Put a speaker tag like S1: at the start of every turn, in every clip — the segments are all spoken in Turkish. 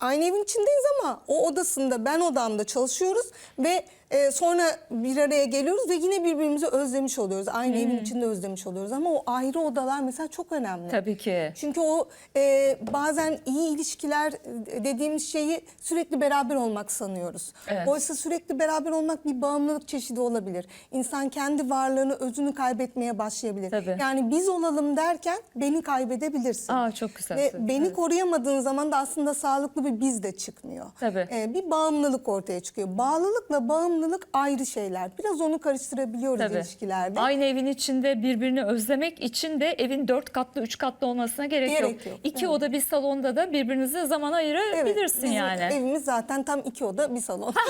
S1: aynı evin içindeyiz ama o odasında ben odamda çalışıyoruz ve e, sonra bir araya geliyoruz ve yine birbirimizi özlemiş oluyoruz. Aynı evin içinde özlemiş oluyoruz ama o ayrı odalar mesela çok önemli.
S2: Tabii ki.
S1: Çünkü o e, bazen iyi ilişkiler e, dediğimiz şeyi sürekli beraber olmak sanıyoruz.
S2: Evet.
S1: Oysa sürekli beraber olmak bir bağımlılık çeşidi olabilir. İnsan kendi varlığını, özünü kaybetmeye başlayabilir.
S2: Tabii.
S1: Yani biz olalım derken beni kaybedebilirsin.
S2: Aa, çok güzel
S1: Ve beni koruyamadığın zaman da aslında sağlıklı bir biz de çıkmıyor.
S2: Tabii.
S1: E, bir bağımlılık ortaya çıkıyor. Bağlılıkla bağımlılık ayrı şeyler. Biraz onu karıştırabiliyoruz
S2: Tabii.
S1: ilişkilerde.
S2: Aynı evin içinde birbirini özlemek için de evin dört katlı, üç katlı olmasına gerek,
S1: Gerek
S2: yok.
S1: yok,
S2: İki
S1: evet.
S2: oda bir salonda da birbirinize zaman
S1: Evet,
S2: ayırabilirsin
S1: bizim
S2: yani.
S1: Evimiz zaten tam iki oda bir salon.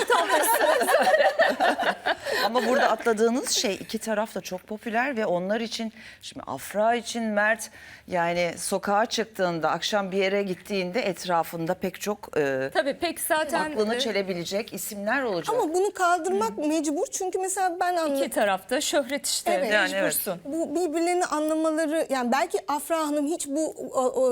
S3: Ama burada atladığınız şey iki taraf da çok popüler ve onlar için şimdi Afra için Mert yani sokağa çıktığında akşam bir yere gittiğinde etrafında pek çok e,
S2: Tabii pek zaten
S3: aklını
S2: e,
S3: çelebilecek isimler olacak.
S1: Ama bunu kaldırmak mecbur çünkü mesela ben
S2: iki
S1: anladım.
S2: tarafta şöhret işte.
S1: Evet.
S3: Yani evet.
S2: mecbursun.
S1: Bu birbirlerini anlamaları yani belki Afra Hanım hiç bu o, o,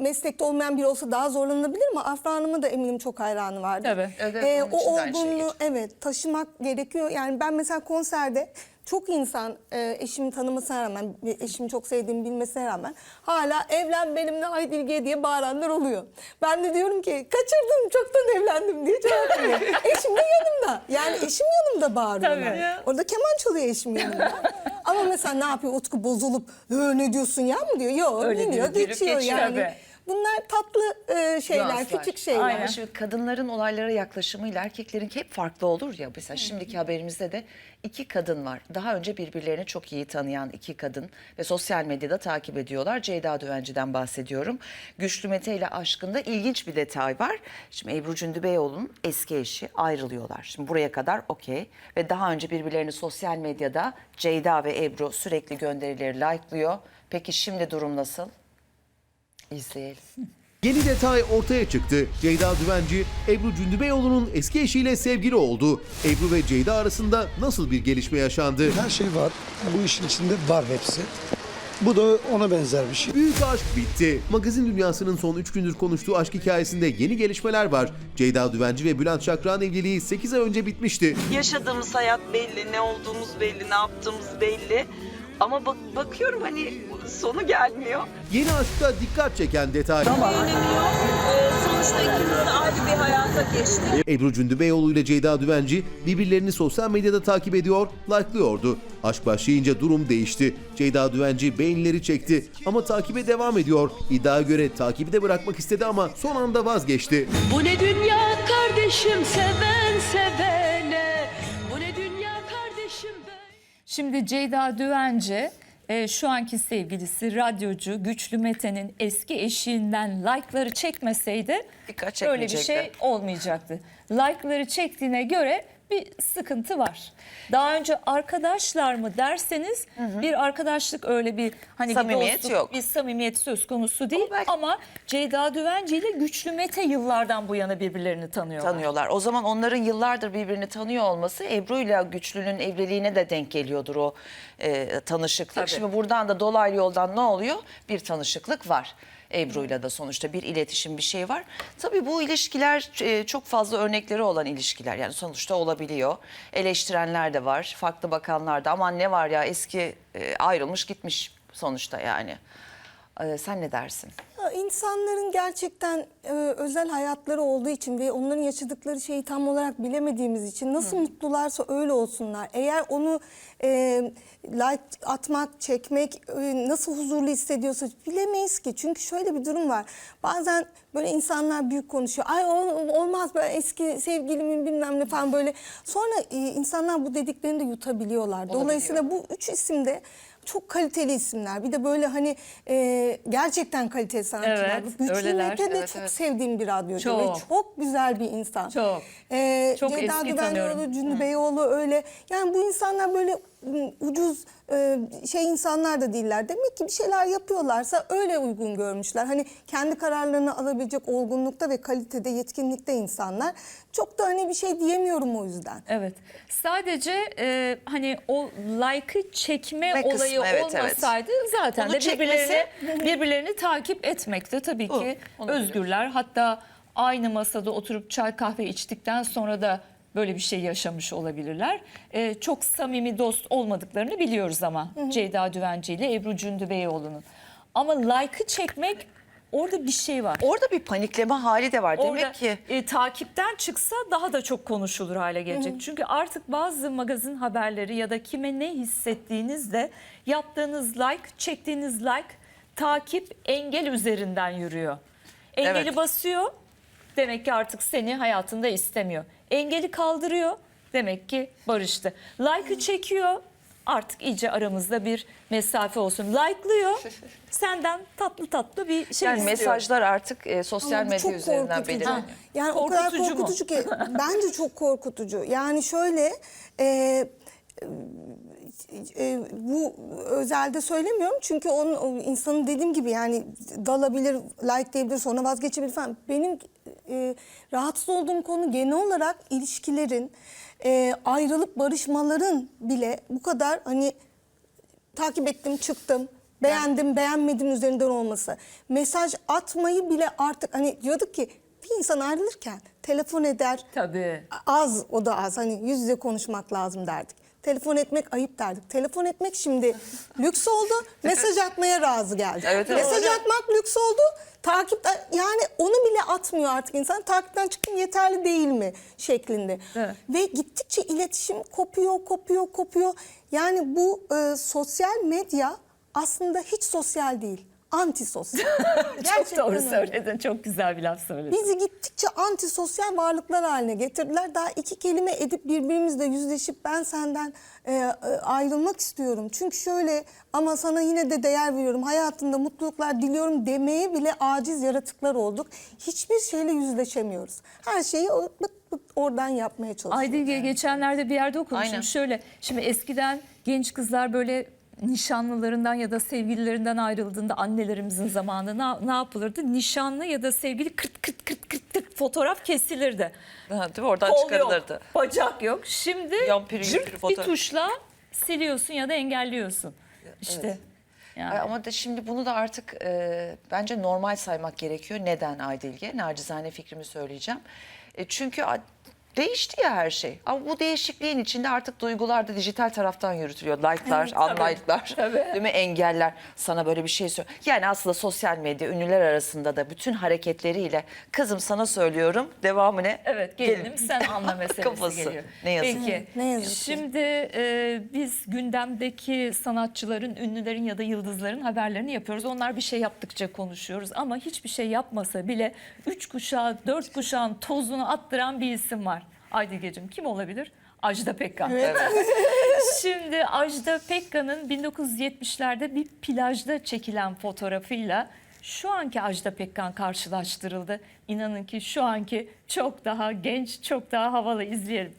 S1: meslekte olmayan biri olsa daha zorlanabilir ama Afra Hanım'a da eminim çok hayranı vardır.
S2: Tabii.
S3: Evet, evet, onun
S1: o
S3: şey
S1: olgunluğu evet taşımak gerekiyor. Yani ben mesela konserde çok insan e, eşimi tanımasına rağmen, eşimi çok sevdiğimi bilmesine rağmen hala evlen benimle ay Bilge diye bağıranlar oluyor. Ben de diyorum ki kaçırdım çoktan evlendim diye cevap veriyorum. eşim de yanımda. Yani eşim yanımda bağırıyorlar.
S2: Tabii.
S1: Orada keman çalıyor eşim yanımda. Ama mesela ne yapıyor Utku bozulup "Ee, ne diyorsun ya mı diyor. Yok biliyor
S2: diyor,
S1: geçiyor
S2: geçiyor.
S1: yani.
S2: Tabii.
S1: Bunlar tatlı e, şeyler,
S3: Nüanslar.
S1: küçük şeyler.
S2: Aynen.
S3: Ama şimdi kadınların olaylara yaklaşımıyla erkeklerin hep farklı olur ya. Mesela şimdiki haberimizde de iki kadın var. Daha önce birbirlerini çok iyi tanıyan iki kadın ve sosyal medyada takip ediyorlar. Ceyda Düvenci'den bahsediyorum. Güçlü Mete ile aşkında ilginç bir detay var. Şimdi Ebru Cündübeyoğlu'nun eski eşi ayrılıyorlar. Şimdi buraya kadar okey. Ve daha önce birbirlerini sosyal medyada Ceyda ve Ebru sürekli gönderileri like'lıyor. Peki şimdi durum nasıl? İzleyelim.
S4: Yeni detay ortaya çıktı. Ceyda Düvenci, Ebru Cündübeyoğlu'nun eski eşiyle sevgili oldu. Ebru ve Ceyda arasında nasıl bir gelişme yaşandı?
S5: Her şey var. Bu işin içinde var hepsi. Bu da ona benzer bir şey.
S4: Büyük aşk bitti. Magazin dünyasının son 3 gündür konuştuğu aşk hikayesinde yeni gelişmeler var. Ceyda Düvenci ve Bülent Şakrak'ın evliliği 8 ay önce bitmişti.
S6: Yaşadığımız hayat belli, ne olduğumuz belli, ne yaptığımız belli. Ama bak bakıyorum hani sonu gelmiyor.
S4: Yeni aşkta dikkat çeken detay.
S6: Eğleniyor. Ee, sonuçta ikimiz de ayrı bir hayata geçtik.
S4: Ebru Cündübeyoğlu ile Ceyda Düvenci birbirlerini sosyal medyada takip ediyor, like'lıyordu. Aşk başlayınca durum değişti. Ceyda Düvenci beğenileri çekti ama takibe devam ediyor. İddiaya göre takibi de bırakmak istedi ama son anda vazgeçti.
S7: Bu ne dünya kardeşim seven sevene
S2: Şimdi Ceyda Düvenci e, şu anki sevgilisi radyocu Güçlü Mete'nin eski eşiğinden like'ları çekmeseydi
S3: Dikkat
S2: böyle bir
S3: çekmeyecekti.
S2: şey olmayacaktı. Like'ları çektiğine göre bir sıkıntı var. Daha önce arkadaşlar mı derseniz bir arkadaşlık öyle bir hani
S3: Samimiyet
S2: bir dostluk,
S3: yok.
S2: bir samimiyet söz konusu değil
S3: belki-
S2: ama Ceyda Düvenci ile Güçlü Mete yıllardan bu yana birbirlerini tanıyorlar.
S3: tanıyorlar. O zaman onların yıllardır birbirini tanıyor olması Ebru ile Güçlü'nün evliliğine de denk geliyordur o e, tanışıklık.
S2: Tabii.
S3: Şimdi buradan da dolaylı yoldan ne oluyor? Bir tanışıklık var. Ebru'yla da sonuçta bir iletişim bir şey var. Tabii bu ilişkiler e, çok fazla örnekleri olan ilişkiler. Yani sonuçta olabiliyor. Eleştirenler de var, farklı bakanlar da. Aman ne var ya eski e, ayrılmış gitmiş sonuçta yani. E, sen ne dersin?
S1: İnsanların gerçekten e, özel hayatları olduğu için ve onların yaşadıkları şeyi tam olarak bilemediğimiz için nasıl mutlularsa öyle olsunlar. Eğer onu e, like atmak, çekmek e, nasıl huzurlu hissediyorsa bilemeyiz ki. Çünkü şöyle bir durum var. Bazen böyle insanlar büyük konuşuyor. Ay ol- olmaz ben eski sevgilimin bilmem ne falan böyle. Sonra e, insanlar bu dediklerini de yutabiliyorlar. Dolayısıyla bu üç isim de çok kaliteli isimler. Bir de böyle hani e, gerçekten kaliteli sanatçılar.
S2: Evet,
S1: Güçlü
S2: öyleler.
S1: Mete de
S3: Evet,
S1: çok
S3: evet.
S1: sevdiğim bir radyocu
S2: Çok.
S1: ve çok güzel bir insan.
S2: Çok.
S1: Ee,
S2: Çok
S1: Ceyda
S2: eski
S1: Düvenlioğlu,
S2: tanıyorum.
S1: Cüneyt Beyoğlu öyle. Yani bu insanlar böyle ucuz e, şey insanlar da değiller. Demek ki bir şeyler yapıyorlarsa öyle uygun görmüşler. Hani kendi kararlarını alabilecek olgunlukta ve kalitede, yetkinlikte insanlar. Çok da hani bir şey diyemiyorum o yüzden.
S2: Evet. Sadece e, hani o like'ı çekme
S3: Ve kısmı,
S2: olayı
S3: evet, evet.
S2: olmasaydı zaten
S3: Onu
S2: de birbirlerini
S3: çekmesi-
S2: birbirlerini takip etmekte tabii
S3: Bu,
S2: ki özgürler. Hatta aynı masada oturup çay kahve içtikten sonra da böyle bir şey yaşamış olabilirler. Ee, çok samimi dost olmadıklarını biliyoruz ama Ceyda Düvenci ile Ebru Cündübeyoğlu'nun. Ama like'ı çekmek orada bir şey var.
S3: Orada bir panikleme hali de var.
S2: Orada
S3: Demek ki
S2: e, takipten çıksa daha da çok konuşulur hale gelecek. Çünkü artık bazı magazin haberleri ya da kime ne hissettiğinizde yaptığınız like, çektiğiniz like takip engel üzerinden yürüyor. Engeli
S3: Evet.
S2: basıyor demek ki artık seni hayatında istemiyor. Engeli kaldırıyor demek ki barıştı. Like'ı çekiyor artık iyice aramızda bir mesafe olsun. Like'lıyor senden tatlı tatlı bir şey
S3: yani
S2: istiyor.
S3: mesajlar artık e, sosyal
S1: Ama bu
S3: medya
S1: çok
S3: üzerinden
S1: korkutucu.
S3: belirleniyor.
S1: Yani o kadar
S2: Korkutucu mu?
S1: korkutucu ki bence çok korkutucu. Yani şöyle e, e, bu özelde söylemiyorum çünkü onun o insanın dediğim gibi yani dalabilir, like diyebilir, sonra vazgeçebilir falan. Benim e, rahatsız olduğum konu genel olarak ilişkilerin e, ayrılıp barışmaların bile bu kadar hani takip ettim çıktım. Beğendim, beğenmedim üzerinden olması. Mesaj atmayı bile artık hani diyorduk ki bir insan ayrılırken telefon eder.
S2: Tabii.
S1: Az o da az hani yüz yüze konuşmak lazım derdik. Telefon etmek ayıp derdik. Telefon etmek şimdi lüks oldu. Mesaj atmaya razı geldi.
S3: Evet, evet.
S1: Mesaj atmak lüks oldu. Takip yani onu bile atmıyor artık insan. Takipten çıktım yeterli değil mi şeklinde.
S2: Evet.
S1: Ve gittikçe iletişim kopuyor, kopuyor, kopuyor. Yani bu e, sosyal medya aslında hiç sosyal değil. Antisosyal.
S2: Çok
S1: Gerçekten
S2: doğru
S1: öyle.
S2: söyledin. Çok güzel bir laf söyledin.
S1: Bizi gittikçe antisosyal varlıklar haline getirdiler. Daha iki kelime edip birbirimizle yüzleşip ben senden e, e, ayrılmak istiyorum. Çünkü şöyle ama sana yine de değer veriyorum. Hayatında mutluluklar diliyorum demeye bile aciz yaratıklar olduk. Hiçbir şeyle yüzleşemiyoruz. Her şeyi bıt bıt oradan yapmaya çalışıyoruz.
S2: Aydilge geçenlerde bir yerde okumuştum.
S3: Aynen.
S2: Şöyle şimdi eskiden genç kızlar böyle nişanlılarından ya da sevgililerinden ayrıldığında annelerimizin zamanında ne, ne yapılırdı? Nişanlı ya da sevgili kırt kırt kırt kırt kırt fotoğraf kesilirdi.
S3: Ha, değil mi? Oradan
S2: Kol
S3: çıkarılırdı.
S2: yok, bacak yok. Şimdi
S3: Yan pürü
S2: cırt bir tuşla siliyorsun ya da engelliyorsun. İşte. Yani.
S3: Ay, Ama da şimdi bunu da artık e, bence normal saymak gerekiyor. Neden Aydilge? Nacizane fikrimi söyleyeceğim. E, çünkü değişti ya her şey. Ama bu değişikliğin içinde artık duygular da dijital taraftan yürütülüyor. Like'lar, unlike'lar,
S2: tabii.
S3: değil mi? Engeller. Sana böyle bir şey söylüyor. Yani aslında sosyal medya ünlüler arasında da bütün hareketleriyle kızım sana söylüyorum devamı ne?
S2: Evet gelinim sen anla meselesi
S3: Kafası.
S2: geliyor.
S3: Ne yazık
S2: Peki.
S3: ki.
S1: Ne yazık.
S2: Şimdi e, biz gündemdeki sanatçıların, ünlülerin ya da yıldızların haberlerini yapıyoruz. Onlar bir şey yaptıkça konuşuyoruz ama hiçbir şey yapmasa bile üç kuşağı, dört kuşağın tozunu attıran bir isim var. Aydilgeciğim kim olabilir? Ajda Pekkan. Şimdi Ajda Pekkan'ın 1970'lerde bir plajda çekilen fotoğrafıyla şu anki Ajda Pekkan karşılaştırıldı. İnanın ki şu anki çok daha genç, çok daha havalı izleyelim.